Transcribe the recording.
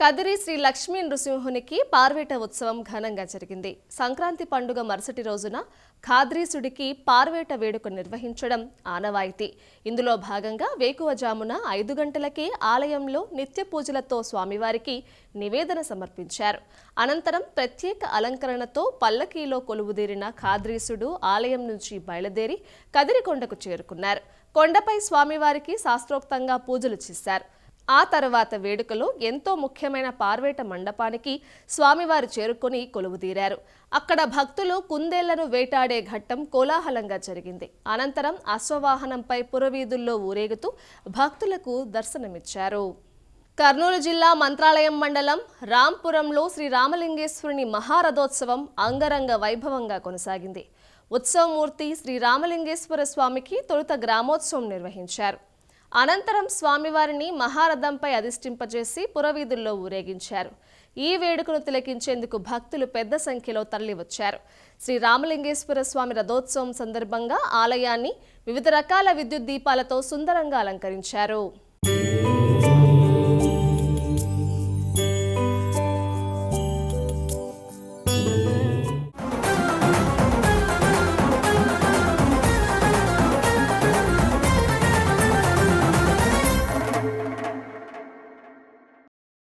కదిరి శ్రీ లక్ష్మీ నృసింహునికి పార్వేట ఉత్సవం ఘనంగా జరిగింది. సంక్రాంతి పండుగ మరుసటి రోజున ఖాద్రీసుడికి పార్వేట వేడుక నిర్వహించడం ఆనవాయితీ. ఇందులో భాగంగా వేకువజామున ఐదు గంటలకే ఆలయంలో నిత్య పూజలతో స్వామివారికి నివేదన సమర్పించారు. అనంతరం ప్రత్యేక అలంకరణతో పల్లకీలో కొలువుదీరిన ఖాద్రీసుడు ఆలయం నుంచి బయలుదేరి కదిరికొండకు చేరుకున్నారు. కొండపై స్వామివారికి శాస్త్రోక్తంగా పూజలు చేశారు. ఆ తర్వాత వేడుకలో ఎంతో ముఖ్యమైన పార్వేట మండపానికి స్వామివారు చేరుకొని కొలువుదీరారు. అక్కడ భక్తులు కుందేళ్ళను వేటాడే ఘట్టం కోలాహలంగా జరిగింది. అనంతరం అశ్వవాహనంపై పురవీధుల్లో ఊరేగుతూ భక్తులకు దర్శనమిచ్చారు. కర్నూలు జిల్లా మంత్రాలయం మండలం రాంపురంలో శ్రీ రామలింగేశ్వరుని మహారథోత్సవం అంగరంగ వైభవంగా కొనసాగింది. ఉత్సవమూర్తి శ్రీ రామలింగేశ్వర స్వామికి తొలుత గ్రామోత్సవం నిర్వహించారు. అనంతరం స్వామివారిని మహారథంపై అధిష్టింపజేసి పురవీధుల్లో ఊరేగించారు. ఈ వేడుకను తిలకించేందుకు భక్తులు పెద్ద సంఖ్యలో తరలివచ్చారు. శ్రీ రామలింగేశ్వర స్వామి రథోత్సవం సందర్భంగా ఆలయాన్ని వివిధ రకాల విద్యుత్ దీపాలతో సుందరంగా అలంకరించారు.